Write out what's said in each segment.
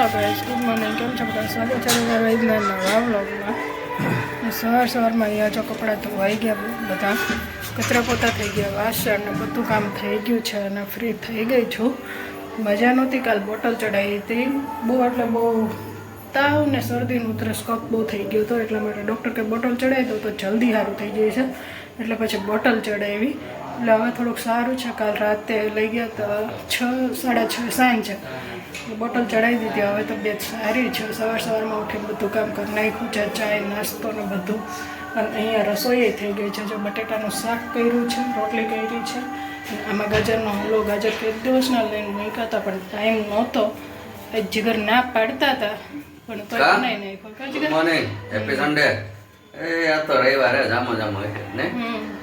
Hello guys good morning કેમ છો બધા સ્વાગત છે તમારા વૈજ્ઞાનના નવા વ્લોગમાં સવાર સવારમાં અહીંયા જો કપડાં ધોવાઈ ગયા બધા કચરા પોતા થઈ ગયા વાસણ ને બધું કામ થઈ ગયું છે અને ફ્રી થઈ ગઈ છું મજા નહોતી કાલ બોટલ ચડાવી હતી બહુ એટલે બહુ તાવ ને શરદીનું ઉતરસ કપ બહુ થઈ ગયો હતો એટલા માટે ડૉક્ટર કે બોટલ ચડાવી દો તો જલ્દી સારું થઈ જાય છે એટલે પછી બોટલ ચડાવી એટલે હવે થોડુંક સારું છે કાલ રાતે લઈ ગયા તો છ સાડા છ સાંજ બોટલ ચડાવી દીધી. હવે તબિયત સારી છે. સવાર સવારમાં ઉઠીને બધું કામ કરી નાખ્યું છે. ચાય નાસ્તો ને બધું. અને અહીંયા રસોઈ થઈ ગઈ છે. જો બટેટાનું શાક કર્યું છે રોટલી કરી છે. આમાં ગાજરનો હલવો ગાજર એક દિવસના લઈને મૂક્યા હતા પણ ટાઈમ નહોતો. એ જીગર ના પાડતા હતા. પણ તો નહીં નહીં નાખ્યો. કા good Jigar? Morning happy Sunday એ આ તો રવિવારે જામો જામો ને? હમ.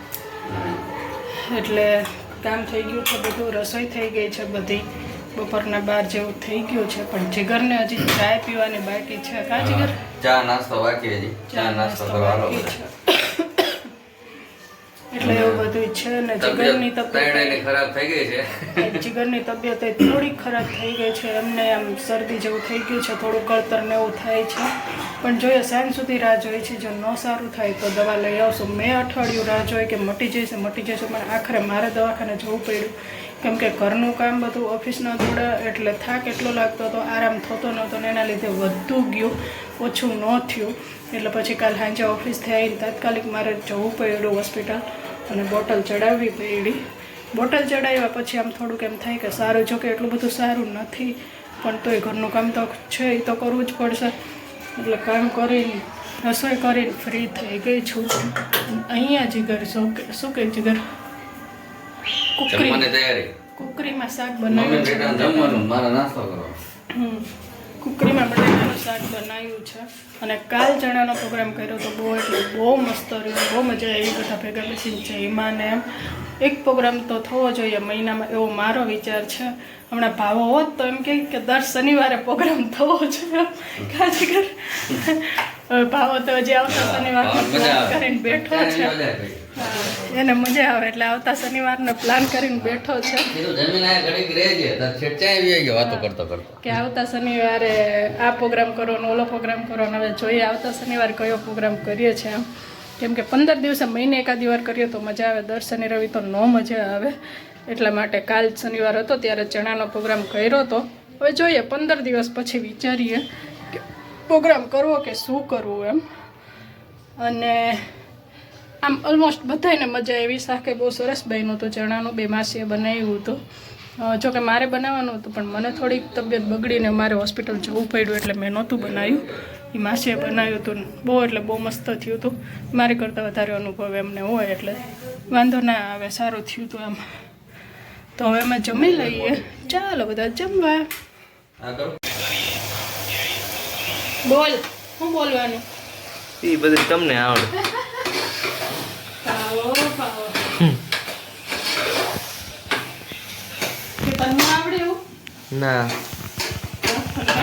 એટલે કામ થઈ ગયું છે બધું. રસોઈ થઈ ગઈ છે બધી. બપોરના બાર જેવું થઈ ગયું છે પણ જીગરને હજી ચા પીવાની બાકી છે. કા જીગર? ચા નાસ્તો બાકી હજી. ચા નાસ્તો કરવાનો એટલે એવું બધું છે ને જીગરની તબિયત ખરાબ થઈ ગઈ છે? જીગરની તબિયત થોડી ખરાબ થઈ ગઈ છે એમને આમ શરદી જેવું થઈ ગયું છે થોડું કળતર ને એવું થાય છે. પણ જોઈએ સાંજ સુધી રાહ જોઈ છે જો ન સારું થાય તો દવા લઈ આવશું. મેં અઠવાડિયું રાહ જોઈ કે મટી જશે મટી જશે પણ આખરે મારે દવાખાને જવું પડ્યું. કેમ કે ઘરનું કામ બધું ઓફિસના જોડે એટલે થાક એટલો લાગતો હતો, આરામ થતો નહોતો ને એના લીધે વધતું ગયું, ઓછું ન થયું. એટલે પછી કાલ સાંજે ઓફિસથી આવીને તાત્કાલિક મારે જવું પડ્યું હોસ્પિટલ અને બોટલ ચડાવવી પડી. બોટલ ચડાવ્યા પછી આમ થોડુંક એમ થાય કે સારું, જો કે એટલું બધું સારું નથી, પણ તોય ઘરનું કામ તો છે, એ તો કરવું જ પડશે. એટલે કામ કરીને, રસોઈ કરીને ફ્રી થઈ ગઈ છું. અહીંયા જીગર શું કે શું કે જીગર કુકરી. જમવાની તૈયારી. કુકરીમાં શાક બનાવ્યું છે. બેટા જમવાનું મારે નાસ્તો કરો હમ. કુકરીમાં બટાકાનું શાક બનાવ્યું છે. અને કાલ ચણાનો પ્રોગ્રામ કર્યો તો બહુ એટલે બહુ મસ્ત રહ્યો. બહુ મજા આવી. બધા ભેગા બેસીને જઈમાં ને એમ એક પ્રોગ્રામ તો થવો જોઈએ. મહિનામાં એવો મારો વિચાર છે. હમણાં ભાવો હોત તો એમ કે દર શનિવારે પ્રોગ્રામ થવો જોઈએ. કાજી કર ભાવો તો હજી આવતા શનિવાર કરીને બેઠો છે. એને મજા આવે. એટલે આવતા શનિવારનો પ્લાન કરીને બેઠો છે. કે આવતા શનિવારે આ પ્રોગ્રામ કરો ને ઓલો પ્રોગ્રામ કરો ને હવે જોઈએ આવતા શનિવારે કયો પ્રોગ્રામ કરીએ છીએ આમ કેમ કે પંદર દિવસે મહિને એકાદી વાર કરીએ તો મજા આવે દર શનિ રવિ તો ન મજા આવે. એટલા માટે કાલ શનિવાર હતો ત્યારે ચણાનો પ્રોગ્રામ કર્યો તો. હવે જોઈએ પંદર દિવસ પછી વિચારીએ કે પ્રોગ્રામ કરવો કે શું કરવું એમ. અને આમ ઓલમોસ્ટ બધાને મજા આવી શાકે બહુ સરસ બન્યું હતું. ચણાનું બે માસીએ બનાવ્યું હતું. જોકે મારે બનાવવાનું હતું, પણ મને થોડીક તબિયત બગડીને મારે હોસ્પિટલ જવું પડ્યું એટલે મેં નહોતું બનાવ્યું. એ માસીએ બનાવ્યું હતું બહુ, એટલે બહુ મસ્ત થયું હતું. મારે કરતાં વધારે અનુભવ એમને હોય એટલે વાંધો ના આવે, સારું થયું હતું એમ તો હવે અમે જમી લઈએ. ચાલો બધા જમવા. બોલ શું બોલવાનું? એ બધું તમને આવડે. પાવો પાવો. કે તમને આવડે એવું? ના.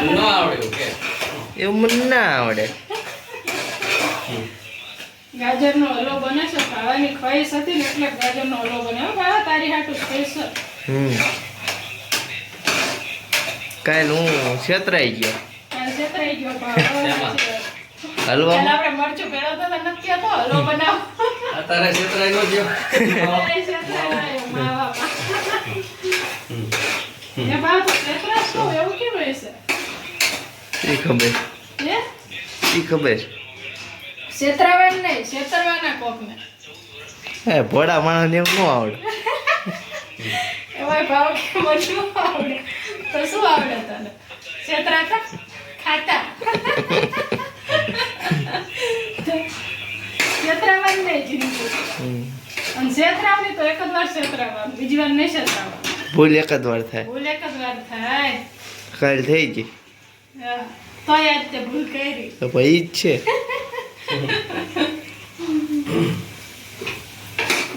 ન આવડ્યું કે? એવું મને ના આવડે. ગાજરનો હલવો બને છે ખાવાની ખ્વાહિશ હતી ને એટલે ગાજરનો હલવો બને. હો બાવા તારી હાટું સ્પેશિયલ હમ. કાલ હું છેતરાઈ ગયો. છેતરાઈ ગયો આપણે મરચું હલવો બનાવો આ છેતરાઈ ગયો. એ તો છેતરાશ તો એવું કેમ રહેશે? એ ખબર. એ ખબર. છેતરાવાનું નહીં છેતરવાના કોકને. હે ભોળા માણસને એવું ન આવડે. એવાય ભાવ કે મરચું આવડે. તો શું આવડે તને? છેતરાતા? છેતરાવાનું નહીં જિંદગી. અને છેતરાવની તો એક જ વાર છેતરાવાનું બીજી વાર નહીં છેતરાવાનું ભૂલ એક જ વાર થાય. ભૂલ એક જ વાર થાય. કાલ થઈ ગઈ. તો યાદ તે ભૂલ કરી. તો ભાઈ જ છે.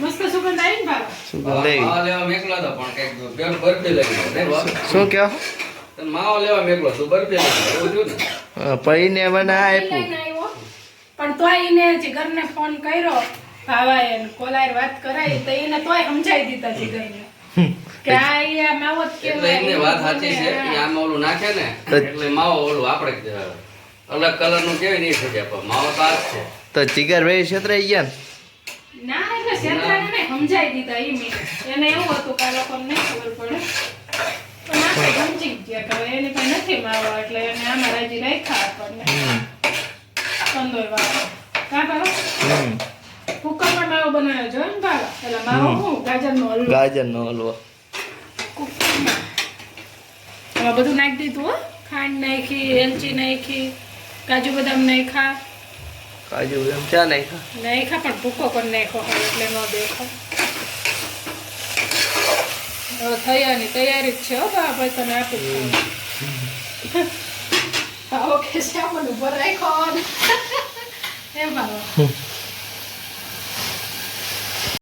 મસ્ત સુગંધ આવી ને બાબા સુગંધ આવી. માવા લેવા પણ કંઈક પેલો બરફી લઈ ગયો નહીં બાપ? શું કહો? માવો લેવા મેકલો તું બરફી લઈ ગયો એવું થયું ને? પૈને મને આપ્યું. પણ તોય એને જીગરને ફોન કર્યો ભાવાએ ને કોલાએ વાત કરાવી તો એને તોય સમજાઈ દીધા જીગરને કે આ ઈ માવો એટલે એમની વાત સાચી છે કે આમાં ઓલું નાખે ને એટલે માવો ઓલું આપણે અલગ કલરનું કેવી નહીં થઈ જાય પણ માવો તો છે. તો જીગર ભાઈ છેતરાઈ ગયા ના? એટલે ને. સમજાઈ દીધા ઈ એને એવું હતું કે આ લોકોને ખબર પડે. પણ આપણે સમજી ગયા કે હવે એની નથી માવો એટલે એને આમાં રાજી રાખ્યા આપણને. કંદોય વાળો કા બાળો? હમ. કુકરમાં માવો બનાવ્યો છે ને બાળો? એટલે માવો હું? ગાજરનો હલવો. ગાજરનો હલવો. હવે બધું નાખી દીધું હો. ખાંડ નાખી એલચી નાખી કાજુ બદામ નાખ્યા. કાજુ બદામ ચા નાખ્યા? નાખ્યા પણ ભૂકો પણ નાખ્યો હવે એટલે ન દેખો. થયાની તૈયારી જ છે હો બા ભાઈ તને આપું છું ઓકે શ્યામલ ઉપર રાખ્યો. એ બાબા